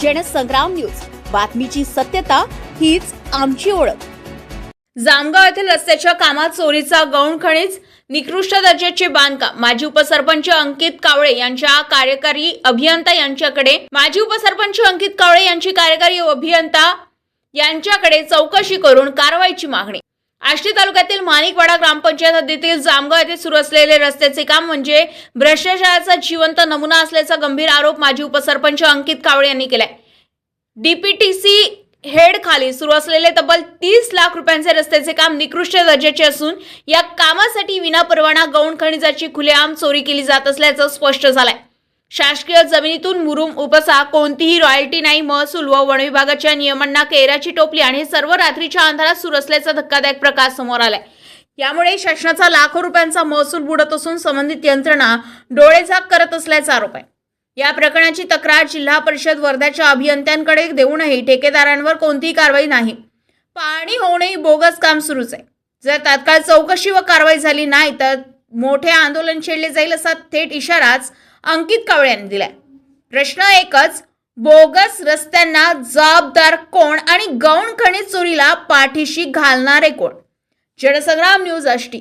Jansangram news. बातमीची सत्यता हीच आमची ओळख. जामगाव येथील रस्त्याच्या कामात चोरीचा गौण खनिज निकृष्ट दर्जाचे बांधकाम. माजी उपसरपंच अंकित कावळे यांच्या कार्यकारी अभियंता यांच्याकडे माजी उपसरपंच अंकित कावळे यांची कार्यकारी अभियंता यांच्याकडे चौकशी करून कारवाईची मागणी. आष्टी तालुक्यातील माणिकवाडा ग्रामपंचायत हद्दीतील जामगाव येथे सुरू असलेले रस्त्याचे काम म्हणजे भ्रष्टाचाराचा जिवंत नमुना असल्याचा गंभीर आरोप माजी उपसरपंच अंकित कावळे यांनी केलाय. डीपीटीसी हेड खाली सुरू असलेले तब्बल तीस लाख रुपयांचे रस्त्याचे काम निकृष्ट दर्जाचे असून या कामासाठी विनापरवाना गौण खनिजाची खुलेआम चोरी केली जात असल्याचं स्पष्ट झालंय. शासकीय जमिनीतून मुरुम उपसा कोणतीही रॉयल्टी नाही महसूल व वन विभागाच्या नियमांना केराची टोपली आणि हे सर्व रात्रीच्या अंधारात सुरू असल्याचा धक्कादायक प्रकार समोर आलाय. यामुळे शासनाचा लाखो रुपयांचा महसूल बुडत असून संबंधित यंत्रणा डोळेझाक करत असल्याचा आरोप आहे. या प्रकरणाची तक्रार जिल्हा परिषद वर्ध्याच्या अभियंत्यांकडे देऊनही ठेकेदारांवर कोणतीही कारवाई नाही. पाणी होऊनही बोगस काम सुरूच आहे. जर तात्काळ चौकशी व कारवाई झाली नाही तर मोठे आंदोलन छेडले जाईल असा थेट इशाराच अंकित कावळे यांनी दिलाय. प्रश्न एकच बोगस रस्त्यांना जबाबदार कोण आणि गौण खनिज चोरीला पाठीशी घालणारे कोण? जनसंग्राम न्यूज अष्टी